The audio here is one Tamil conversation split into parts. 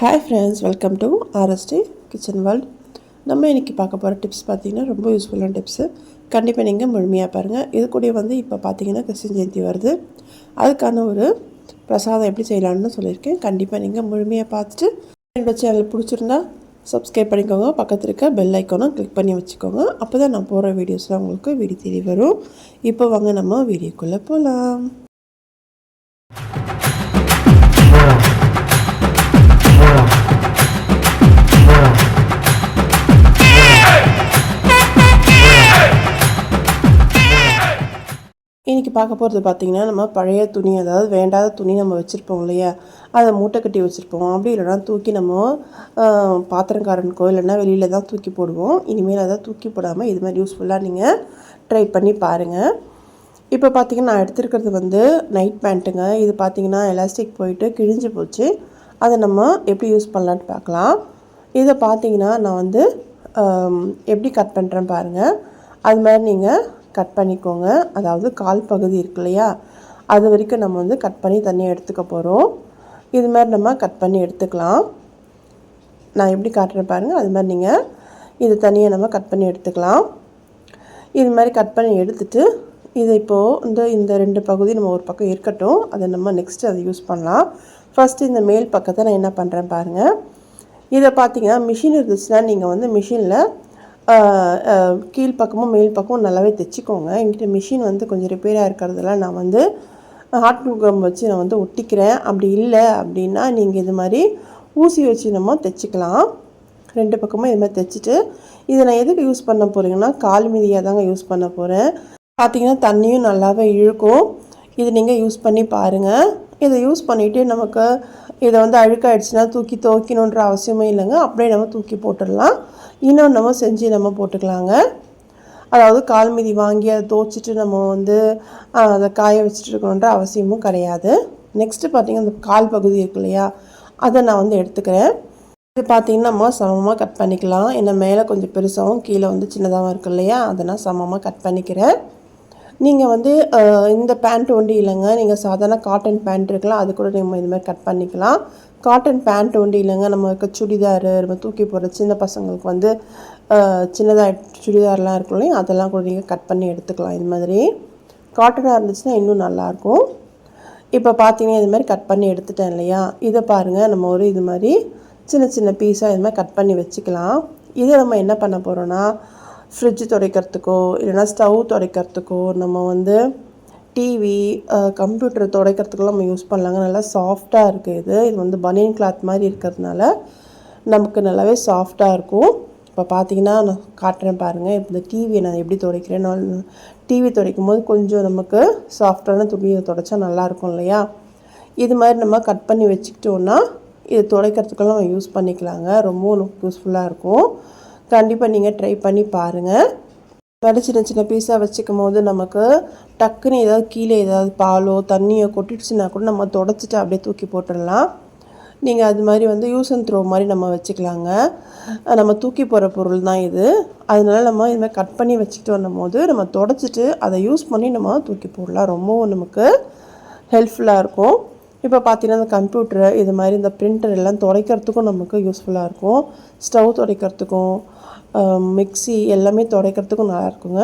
Hi friends welcome to RST kitchen world நம்ம இன்றைக்கி பார்க்க போகிற டிப்ஸ் பார்த்தீங்கன்னா ரொம்ப யூஸ்ஃபுல்லான டிப்ஸு கண்டிப்பாக நீங்கள் முழுமையாக பாருங்கள் இது கூட வந்து இப்போ பார்த்தீங்கன்னா கிருஷ்ண ஜெயந்தி வருது. அதுக்கான ஒரு பிரசாதம் எப்படி செய்யலாம்னு சொல்லியிருக்கேன். கண்டிப்பாக நீங்கள் முழுமையாக பார்த்துட்டு என்னோட சேனல் பிடிச்சிருந்தா சப்ஸ்கிரைப் பண்ணிக்கோங்க. பக்கத்தில் இருக்க பெல் ஐக்கானும் கிளிக் பண்ணி வச்சுக்கோங்க. அப்போ தான் நான் போகிற வீடியோஸ்லாம் உங்களுக்கு வீடியோ தெரிய வரும். இப்போ வாங்க நம்ம வீடியோக்குள்ளே போகலாம் இன்றைக்கி பார்க்க போகிறது பார்த்திங்கன்னா நம்ம பழைய துணி அதாவது வேண்டாத துணி நம்ம வச்சுருப்போம் இல்லையா? அதை மூட்டை கட்டி வச்சுருப்போம். அப்படி இல்லைனா தூக்கி நம்ம பாத்திரங்காரனுக்கோ பாத்திரக்காரனுக்கோ இல்லைன்னா வெளியில் தான் தூக்கி போடுவோம். இனிமேல் அதை தூக்கி போடாமல் இது மாதிரி யூஸ்ஃபுல்லாக நீங்கள் ட்ரை பண்ணி பாருங்கள் இப்போ பார்த்தீங்கன்னா நான் எடுத்திருக்கிறது வந்து நைட் பேண்ட்டுங்க இது பார்த்தீங்கன்னா எலாஸ்டிக் போயிட்டு கிழிஞ்சு போச்சு. அதை நம்ம எப்படி யூஸ் பண்ணலான்னு பார்க்கலாம். இதை பார்த்தீங்கன்னா நான் வந்து எப்படி கட் பண்ணுறேன் பாருங்கள் அது மாதிரி நீங்கள் கட் பண்ணிக்கோங்க. அதாவது கால் பகுதி இருக்கு இல்லையா? அது வரைக்கும் நம்ம வந்து கட் பண்ணி தனியாக எடுத்துக்க போகிறோம் இது மாதிரி நம்ம கட் பண்ணி எடுத்துக்கலாம். நான் எப்படி காட்டுறேன் பாருங்கள் அது மாதிரி நீங்கள் இது தனியாக நம்ம கட் பண்ணி எடுத்துக்கலாம். இது மாதிரி கட் பண்ணி எடுத்துட்டு இது இப்போது இந்த இந்த ரெண்டு பகுதி நம்ம ஒரு பக்கம் இருக்கட்டும். அதை நம்ம நெக்ஸ்ட்டு அதை யூஸ் பண்ணலாம். ஃபஸ்ட்டு இந்த மேல் பக்கத்தை நான் என்ன பண்ணுறேன் பாருங்கள் இதை பார்த்தீங்கன்னா மிஷின் இருந்துச்சுன்னா நீங்கள் வந்து மிஷினில் கீழ்ப்பக்கமும் மேல் பக்கமும் நல்லாவே தைச்சிக்கோங்க. என்கிட்ட மிஷின் வந்து கொஞ்சம் ரிப்பேராக இருக்கிறதுல நான் வந்து ஹாட் கம் வச்சு நான் வந்து ஒட்டிக்கிறேன். அப்படி இல்லை அப்படின்னா நீங்கள் இது மாதிரி ஊசி வச்சு நம்ம தைச்சிக்கலாம். ரெண்டு பக்கமும் இது மாதிரி தைச்சிட்டு இதை நான் எதுக்கு யூஸ் பண்ண போகிறீங்கன்னா கால் மீதியாக தாங்க யூஸ் பண்ண போகிறேன் பார்த்தீங்கன்னா தண்ணியும் நல்லாவே இழுக்கும். இது நீங்கள் யூஸ் பண்ணி பாருங்கள் இதை யூஸ் பண்ணிவிட்டு நமக்கு இதை வந்து அழுக்காயிடுச்சுன்னா தூக்கி துவைக்கணுன்ற அவசியமே இல்லைங்க. அப்படியே நம்ம தூக்கி போட்டுடலாம். இன்னும் நம்ம செஞ்சு நம்ம போட்டுக்கலாங்க. அதாவது கால் மீதி வாங்கி அதை துவைச்சிட்டு நம்ம வந்து அதை காய வச்சுட்டு இருக்கணுன்ற அவசியமும் கிடையாது. நெக்ஸ்ட்டு பார்த்தீங்கன்னா இந்த கால் பகுதி இருக்கு இல்லையா? அதை நான் வந்து எடுத்துக்கிறேன். இது பார்த்தீங்கன்னா நம்ம சமமாக கட் பண்ணிக்கலாம். ஏன்னா மேலே கொஞ்சம் பெருசாகவும் கீழே வந்து சின்னதாகவும் இருக்கு இல்லையா? அதை நான் சமமாக கட் பண்ணிக்கிறேன். நீங்கள் வந்து இந்த பேண்ட் ஒண்டி இல்லைங்க. நீங்கள் சாதாரண காட்டன் பேண்ட் இருக்கலாம். அது கூட நம்ம இது மாதிரி கட் பண்ணிக்கலாம். காட்டன் பேண்ட் ஒண்டி இல்லைங்க. நம்ம இருக்க சுடிதார் நம்ம தூக்கி போடுற சின்ன பசங்களுக்கு வந்து சின்னதாக சுடிதார்லாம் இருக்கும் இல்லையா? அதெல்லாம் கூட நீங்கள் கட் பண்ணி எடுத்துக்கலாம். இது மாதிரி காட்டனாக இருந்துச்சுன்னா இன்னும் நல்லாயிருக்கும். இப்போ பார்த்தீங்கன்னா இது மாதிரி கட் பண்ணி எடுத்துட்டேன் இல்லையா? இதை பாருங்கள் நம்ம ஒரு இது மாதிரி சின்ன சின்ன பீஸாக இது மாதிரி கட் பண்ணி வச்சுக்கலாம். இதை நம்ம என்ன பண்ண போகிறோன்னா ஃப்ரிட்ஜ் துடைக்கிறதுக்கோ இல்லைன்னா ஸ்டவ் துடைக்கிறதுக்கோ நம்ம வந்து டிவி கம்ப்யூட்டர் துடைக்கிறதுக்கெல்லாம் நம்ம யூஸ் பண்ணலாங்க. நல்லா சாஃப்டாக இருக்குது இது. இது வந்து பனியன் கிளாத் மாதிரி இருக்கிறதுனால நமக்கு நல்லாவே சாஃப்டாக இருக்கும். இப்போ பார்த்தீங்கன்னா நான் காட்டுறேன் பாருங்கள் இப்போ இந்த டிவியை நான் எப்படி துடைக்கிறேன்? நான் டிவி துடைக்கும் போது கொஞ்சம் நமக்கு சாஃப்டான துணியை துடைச்சா நல்லாயிருக்கும் இல்லையா? இது மாதிரி நம்ம கட் பண்ணி வச்சுக்கிட்டோன்னா இது துடைக்கிறதுக்கெல்லாம் நம்ம யூஸ் பண்ணிக்கலாங்க. ரொம்ப யூஸ்ஃபுல்லாக இருக்கும். கண்டிப்பாக நீங்கள் ட்ரை பண்ணி பாருங்கள் மாதிரி சின்ன சின்ன பீஸாக வச்சுக்கும் போது நமக்கு டக்குன்னு ஏதாவது கீழே ஏதாவது பாலோ தண்ணியோ கொட்டிடுச்சுன்னா கூட நம்ம தொடச்சிட்டு அப்படியே தூக்கி போட்டுடலாம். நீங்கள் அது மாதிரி வந்து யூஸ் அண்ட் த்ரோ மாதிரி நம்ம வச்சுக்கலாங்க. நம்ம தூக்கி போகிற பொருள் தான் இது. அதனால நம்ம இதுமாதிரி கட் பண்ணி வச்சுக்கிட்டு வந்த போது நம்ம தொடச்சிட்டு அதை யூஸ் பண்ணி நம்ம தூக்கி போடலாம். ரொம்பவும் நமக்கு ஹெல்ப்ஃபுல்லாக இருக்கும். இப்போ பார்த்தீங்கன்னா இந்த கம்ப்யூட்டர் இது மாதிரி இந்த பிரிண்டர் எல்லாம் துடைக்கிறதுக்கும் நமக்கு யூஸ்ஃபுல்லாக இருக்கும். ஸ்டவ் துடைக்கிறதுக்கும் மிக்ஸி எல்லாமே துடைக்கிறதுக்கும் நல்லா இருக்குங்க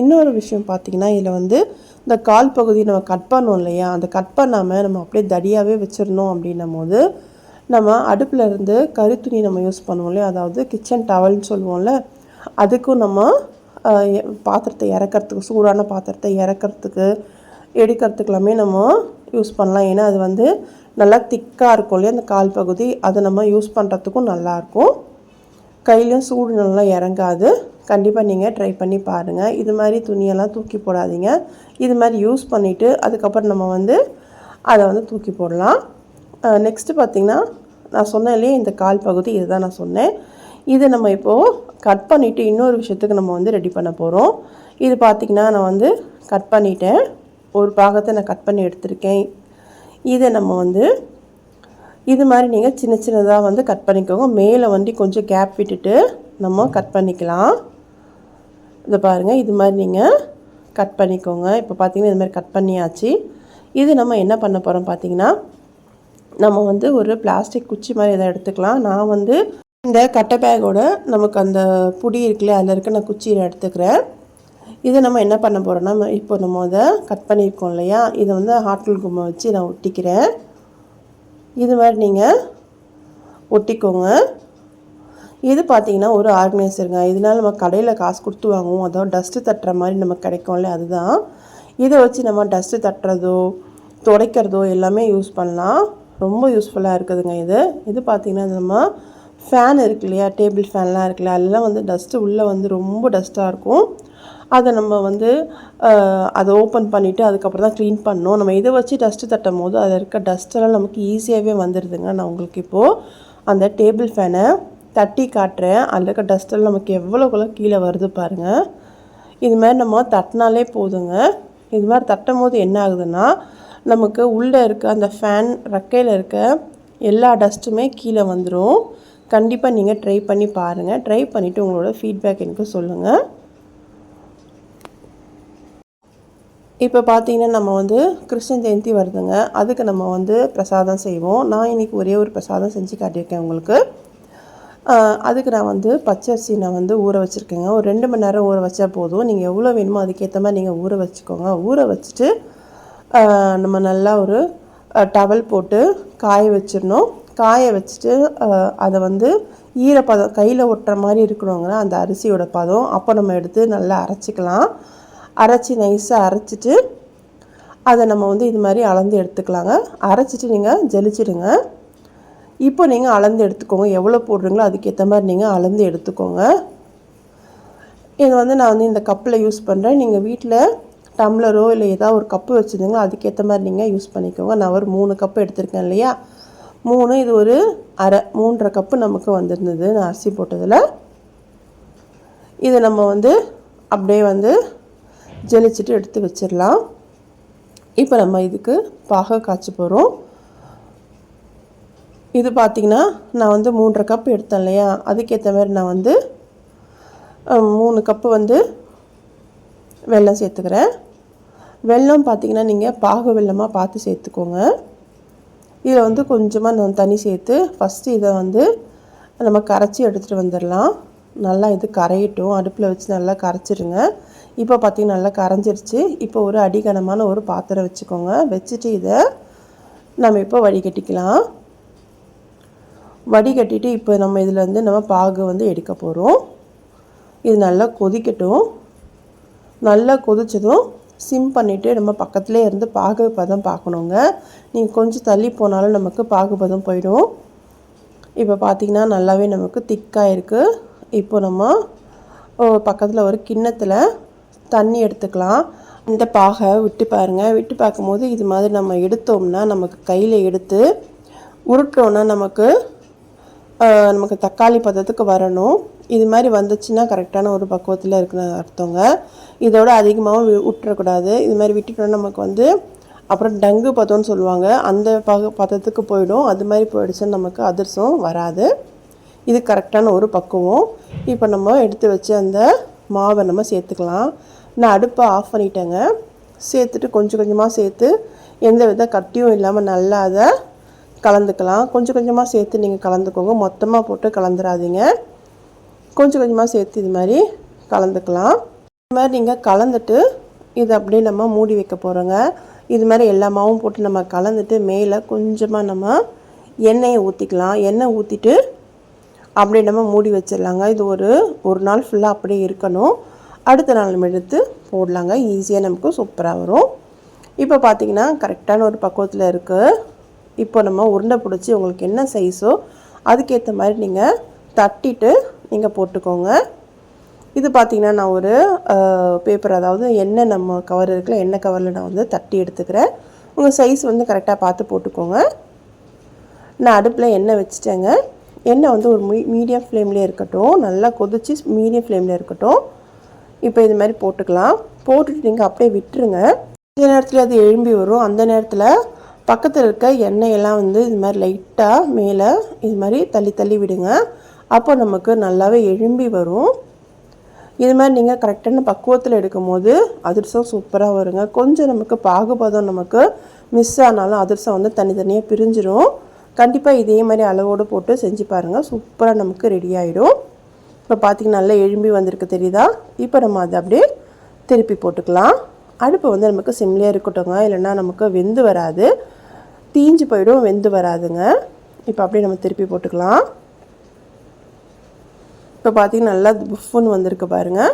இன்னொரு விஷயம் பார்த்தீங்கன்னா இதில் வந்து இந்த கால் பகுதி நம்ம கட் பண்ணோம் இல்லையா? அந்த கட் பண்ணாமல் நம்ம அப்படியே தடியாகவே வச்சிருந்தோம் அப்படின்னும் போது நம்ம அடுப்பில் இருந்து கறி துணி நம்ம யூஸ் பண்ணுவோம் இல்லையா? அதாவது கிச்சன் டவல்னு சொல்லுவோம்ல அதுக்கும் நம்ம பாத்திரத்தை இறக்கிறதுக்கு சூடான பாத்திரத்தை இறக்கிறதுக்கு எடுக்கிறதுக்கு எல்லாமே நம்ம யூஸ் பண்ணலாம். ஏன்னா அது வந்து நல்லா திக்காக இருக்கும் இல்லையா? அந்த கால் பகுதி அதை நம்ம யூஸ் பண்ணுறதுக்கும் நல்லாயிருக்கும். கையிலையும் சூடு நல்லா இறங்காது. கண்டிப்பாக நீங்கள் ட்ரை பண்ணி பாருங்கள் இது மாதிரி துணியெல்லாம் தூக்கி போடாதீங்க. இது மாதிரி யூஸ் பண்ணிவிட்டு அதுக்கப்புறம் நம்ம வந்து அதை வந்து தூக்கி போடலாம். நெக்ஸ்ட்டு பார்த்திங்கன்னா நான் சொன்னேன் இந்த கால் பகுதி இதுதான் நான் சொன்னேன். இதை நம்ம இப்போது கட் பண்ணிவிட்டு இன்னொரு விஷயத்துக்கு நம்ம வந்து ரெடி பண்ண போகிறோம் இது பார்த்திங்கன்னா நான் வந்து கட் பண்ணிட்டேன். ஒரு பாகத்தை நான் கட் பண்ணி எடுத்திருக்கேன். இதை நம்ம வந்து இது மாதிரி நீங்கள் சின்ன சின்னதாக வந்து கட் பண்ணிக்கோங்க. மேலே வந்து கொஞ்சம் கேப் விட்டுட்டு நம்ம கட் பண்ணிக்கலாம். இதை பாருங்கள் இது மாதிரி நீங்கள் கட் பண்ணிக்கோங்க. இப்போ பார்த்தீங்கன்னா இது மாதிரி கட் பண்ணியாச்சு. இது நம்ம என்ன பண்ண போகிறோம் பார்த்தீங்கன்னா நம்ம வந்து ஒரு பிளாஸ்டிக் குச்சி மாதிரி எதாவது எடுத்துக்கலாம். நான் வந்து இந்த கட்டை பேக்கோட நமக்கு அந்த புடி இருக்குல்ல அதில் இருக்க நான் குச்சியை எடுத்துக்கிறேன். இதை நம்ம என்ன பண்ண போகிறோம்னா இப்போ நம்ம அதை கட் பண்ணியிருக்கோம் இல்லையா? இதை வந்து ஹாட்டில் கும்மை வச்சு நான் ஒட்டிக்கிறேன். இது மாதிரி நீங்கள் ஒட்டிக்கோங்க. இது பார்த்தீங்கன்னா ஒரு ஆர்கனைசருங்க. இதனால் நம்ம கடையில் காசு கொடுத்து வாங்குவோம். அதோ டஸ்ட்டு தட்டுற மாதிரி நமக்கு கிடைக்கும்ல அதுதான். இதை வச்சு நம்ம டஸ்ட்டு தட்டுறதோ துடைக்கிறதோ எல்லாமே யூஸ் பண்ணலாம். ரொம்ப யூஸ்ஃபுல்லாக இருக்குதுங்க இது. இது பார்த்திங்கன்னா நம்ம ஃபேன் இருக்கு இல்லையா? டேபிள் ஃபேன்லாம் இருக்குல்ல அதெல்லாம் வந்து டஸ்ட்டு உள்ளே வந்து ரொம்ப டஸ்ட்டாக இருக்கும். அதை நம்ம வந்து அதை ஓப்பன் பண்ணிவிட்டு அதுக்கப்புறம் தான் க்ளீன் பண்ணோம் நம்ம இதை வச்சு டஸ்ட்டு தட்டும் போது அதில் இருக்க டஸ்ட்டெல்லாம் நமக்கு ஈஸியாகவே வந்துடுதுங்க நான் உங்களுக்கு இப்போது அந்த டேபிள் ஃபேனை தட்டி காட்டுறேன். அதில் இருக்க டஸ்ட்டெல்லாம் நமக்கு எவ்வளோக்குள்ள கீழே வருது பாருங்கள் இது மாதிரி நம்ம தட்டினாலே போதுங்க. இது மாதிரி தட்டும் போது என்ன ஆகுதுன்னா நமக்கு உள்ளே இருக்க அந்த ஃபேன் ரெக்கையில் இருக்க எல்லா டஸ்ட்டுமே கீழே வந்துடும் கண்டிப்பாக நீங்கள் ட்ரை பண்ணி பாருங்கள் ட்ரை பண்ணிவிட்டு உங்களோட ஃபீட்பேக் எனக்கு சொல்லுங்கள் இப்போ பார்த்தீங்கன்னா நம்ம வந்து கிருஷ்ண ஜெயந்தி வருதுங்க. அதுக்கு நம்ம வந்து பிரசாதம் செய்வோம். நான் இன்னைக்கு ஒரே ஒரு பிரசாதம் செஞ்சு காட்டியிருக்கேன் உங்களுக்கு. அதுக்கு நான் வந்து பச்சரிசி நான் வந்து ஊற வச்சுருக்கேங்க. ஒரு ரெண்டு மணி நேரம் ஊற வச்சா போதும். நீங்கள் எவ்வளோ வேணுமோ அதுக்கேற்ற மாதிரி நீங்கள் ஊற வச்சுக்கோங்க. ஊற வச்சுட்டு நம்ம நல்லா ஒரு டவல் போட்டு காய வச்சிடணும். காய வச்சுட்டு அதை வந்து ஈரப்பதம் கையில் ஒட்டுற மாதிரி இருக்கணுங்கிற அந்த அரிசியோட பதம். அப்போ நம்ம எடுத்து நல்லா அரைச்சிக்கலாம். அரைச்சி நைஸாக அரைச்சிட்டு அதை நம்ம வந்து இது மாதிரி அளந்து எடுத்துக்கலாங்க. அரைச்சிட்டு நீங்கள் ஜலிச்சிடுங்க. இப்போ நீங்கள் அளந்து எடுத்துக்கோங்க. எவ்வளோ போடுறீங்களோ அதுக்கேற்ற மாதிரி நீங்கள் அளந்து எடுத்துக்கோங்க. இது வந்து நான் வந்து இந்த கப்பில் யூஸ் பண்ணுறேன் நீங்கள் வீட்டில் டம்ளரோ இல்லை ஏதாவது ஒரு கப்பு வச்சுருந்தீங்களோ அதுக்கேற்ற மாதிரி நீங்கள் யூஸ் பண்ணிக்கோங்க. நான் ஒரு மூணு கப்பு எடுத்திருக்கேன் இல்லையா? மூணு இது ஒரு அரை மூன்றரை கப்பு நமக்கு வந்திருந்தது. நான் அரிசி போட்டதில். இதை நம்ம வந்து அப்படியே வந்து ஜெலிச்சிட்டு எடுத்து வச்சிடலாம் இப்போ நம்ம இதுக்கு பாக காய்ச்ச போகிறோம் இது பார்த்திங்கன்னா நான் வந்து மூன்றரை கப் எடுத்தேன் இல்லையா? அதுக்கேற்ற மாதிரி நான் வந்து மூணு கப்பு வந்து வெல்லம் சேர்த்துக்கிறேன். வெல்லம் பார்த்திங்கன்னா நீங்கள் பாகு வெள்ளமாக பார்த்து சேர்த்துக்கோங்க. இதில் வந்து கொஞ்சமாக நான் தண்ணி சேர்த்து ஃபஸ்ட்டு இதை வந்து நம்ம கரைச்சி எடுத்துகிட்டு வந்துடலாம் நல்லா இது கரையட்டும். அடுப்பில் வச்சு நல்லா கரைச்சிருங்க. இப்போ பார்த்திங்கன்னா நல்லா கரைஞ்சிருச்சு. இப்போ ஒரு அடிகனமான ஒரு பாத்திரம் வச்சுக்கோங்க. வச்சுட்டு இதை நம்ம இப்போ வடிகட்டிக்கலாம். வடிகட்டிட்டு இப்போ நம்ம இதில் வந்து நம்ம பாகு வந்து எடுக்க போகிறோம் இது நல்லா கொதிக்கட்டும். நல்லா கொதித்ததும் சிம் பண்ணிவிட்டு நம்ம பக்கத்துலேயே இருந்து பாகு பதம் பார்க்கணுங்க நீங்கள் கொஞ்சம் தள்ளி போனாலும் நமக்கு பாகு பதம் போயிடும். இப்போ பார்த்திங்கன்னா நல்லாவே நமக்கு திக்காக இருக்குது இப்போ நம்ம பக்கத்தில் ஒரு கிண்ணத்தில் தண்ணி எடுத்துக்கலாம். இந்த பாகை விட்டு பாருங்கள் விட்டு பார்க்கும்போது இது மாதிரி நம்ம எடுத்தோம்னா நமக்கு கையில் எடுத்து உருட்டோன்னா நமக்கு நமக்கு தக்காளி பதத்துக்கு வரணும். இது மாதிரி வந்துச்சுன்னா கரெக்டான ஒரு பக்குவத்தில் இருக்கிற அர்த்தங்க. இதோட அதிகமாகவும் வி- விட்டுறக்கூடாது இது மாதிரி விட்டுட்டோம்னா நமக்கு வந்து அப்புறம் டங்கு பதம்னு சொல்லுவாங்க. அந்த பக பதத்துக்கு போயிடும். அது மாதிரி போயிடுச்சுன்னா நமக்கு அதிர்சம் வராது. இது கரெக்டான ஒரு பக்குவம். இப்போ நம்ம எடுத்து வச்சு அந்த மாவை நம்ம சேர்த்துக்கலாம். நான் அடுப்பை ஆஃப் பண்ணிட்டேங்க. சேர்த்துட்டு கொஞ்சம் கொஞ்சமாக சேர்த்து எந்த வித கட்டியும் இல்லாமல் நல்லா அதை கலந்துக்கலாம். கொஞ்சம் கொஞ்சமாக சேர்த்து நீங்கள் கலந்துக்கோங்க. மொத்தமாக போட்டு கலந்துடாதீங்க கொஞ்சம் கொஞ்சமாக சேர்த்து இது மாதிரி கலந்துக்கலாம். இது மாதிரி நீங்கள் கலந்துட்டு இதை அப்படியே நம்ம மூடி வைக்க போகிறோங்க இது மாதிரி எல்லா மாவும் போட்டு நம்ம கலந்துட்டு மேலே கொஞ்சமாக நம்ம எண்ணெயை ஊற்றிக்கலாம் எண்ணெய் ஊற்றிட்டு அப்படியே நம்ம மூடி வச்சிடலாங்க. இது ஒரு ஒரு நாள் ஃபுல்லாக அப்படியே இருக்கணும். அடுத்த நாள் நம்ம எடுத்து போடலாங்க. ஈஸியாக நமக்கு சூப்பராக வரும். இப்போ பார்த்தீங்கன்னா கரெக்டான ஒரு பக்குவத்தில் இருக்குது இப்போ நம்ம உருண்டை பிடிச்சி உங்களுக்கு என்ன சைஸோ அதுக்கேற்ற மாதிரி நீங்கள் தட்டிட்டு நீங்கள் போட்டுக்கோங்க. இது பார்த்தீங்கன்னா நான் ஒரு பேப்பர் அதாவது எண்ணெய் நம்ம கவர் இருக்குல்ல எண்ணெய் கவரில் நான் வந்து தட்டி எடுத்துக்கிறேன். உங்கள் சைஸ் வந்து கரெக்டாக பார்த்து போட்டுக்கோங்க. நான் அடுப்பில் எண்ணெய் வச்சுட்டேங்க. எண்ணெய் வந்து ஒரு மீ மீடியம் ஃப்ளேம்லேயே இருக்கட்டும் நல்லா கொதிச்சு மீடியம் ஃப்ளேமில் இருக்கட்டும். இப்போ இது மாதிரி போட்டுக்கலாம். போட்டுட்டு நீங்கள் அப்படியே விட்டுருங்க. இந்த நேரத்தில் அது எழும்பி வரும். அந்த நேரத்தில் பக்கத்தில் இருக்க எண்ணெயெல்லாம் வந்து இது மாதிரி லைட்டாக மேலே இது மாதிரி தள்ளி தள்ளி விடுங்க. அப்போ நமக்கு நல்லாவே எழும்பி வரும். இது மாதிரி நீங்கள் கரெக்டான பக்குவத்தில் எடுக்கும்போது அதிரசம் சூப்பராக வருங்க. கொஞ்சம் நமக்கு பாகுபதம் நமக்கு மிஸ் ஆனாலும் அதிரசம் வந்து தனித்தனியாக பிரிஞ்சிடும் கண்டிப்பாக இதே மாதிரி அளவோடு போட்டு செஞ்சு பாருங்கள் சூப்பராக நமக்கு ரெடி ஆகிடும் இப்போ பார்த்திங்கன்னா நல்லா எழும்பி வந்திருக்கு தெரியுதா? இப்போ நம்ம அதை அப்படியே திருப்பி போட்டுக்கலாம். அடுப்பு வந்து நமக்கு சிம்லியாக இருக்கட்டுங்க இல்லைன்னா நமக்கு வெந்து வராது. தீஞ்சு போயிடும் வெந்து வராதுங்க. இப்போ அப்படியே நம்ம திருப்பி போட்டுக்கலாம். இப்போ பார்த்தீங்கன்னா நல்லா புஃப்னு வந்திருக்கு பாருங்கள்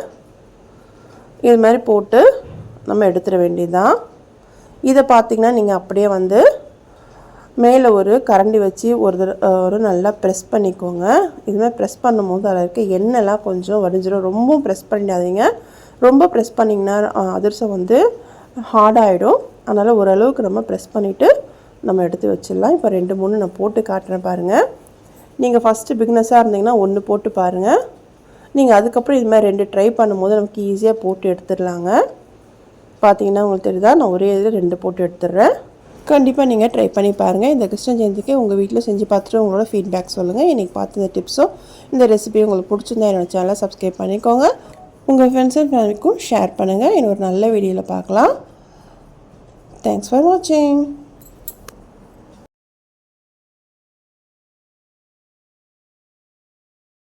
இது மாதிரி போட்டு நம்ம எடுத்துட வேண்டியதுதான். இதை பார்த்திங்கன்னா நீங்கள் அப்படியே வந்து மேலே ஒரு கரண்டி வச்சு ஒரு ஒரு நல்லா ப்ரெஸ் பண்ணிக்கோங்க. இதுமாதிரி ப்ரெஸ் பண்ணும்போது அதில் இருக்க எண்ணெய்லாம் கொஞ்சம் வடிஞ்சிடும் ரொம்பவும் ப்ரெஸ் பண்ணிடாதீங்க. ரொம்ப ப்ரெஸ் பண்ணிங்கன்னா அதிர்சம் அதிரசம் வந்து ஹார்டாகிடும் அதனால் ஓரளவுக்கு நம்ம ப்ரெஸ் பண்ணிவிட்டு நம்ம எடுத்து வச்சிடலாம். இப்போ ரெண்டு மூணு நான் போட்டு காட்டுறேன் பாருங்கள் நீங்கள் ஃபஸ்ட்டு பிக்னஸாக இருந்தீங்கன்னா ஒன்று போட்டு பாருங்கள் நீங்கள் அதுக்கப்புறம் இது மாதிரி ரெண்டு ட்ரை பண்ணும்போது நமக்கு ஈஸியாக போட்டு எடுத்துடலாங்க. பார்த்தீங்கன்னா உங்களுக்கு தெரியுதா? நான் ஒரே இதில் ரெண்டு போட்டு எடுத்துடுறேன். கண்டிப்பாக நீங்கள் ட்ரை பண்ணி பாருங்கள் இந்த கிருஷ்ண ஜெயந்திக்கு உங்கள் வீட்டில் செஞ்சு பார்த்துட்டு உங்களோட ஃபீட்பேக் சொல்லுங்கள் இன்றைக்கி பார்த்து இந்த டிப்ஸும் இந்த ரெசிபி உங்களுக்கு பிடிச்சிருந்தா என்னோட சேனலை சப்ஸ்கிரைப் பண்ணிக்கோங்க. உங்கள் ஃப்ரெண்ட்ஸ் அண்ட் ஃபேமிலிக்கும் ஷேர் பண்ணுங்கள் இன்னொரு நல்ல வீடியோவில் பார்க்கலாம் தேங்க்ஸ் ஃபார் வாட்சிங்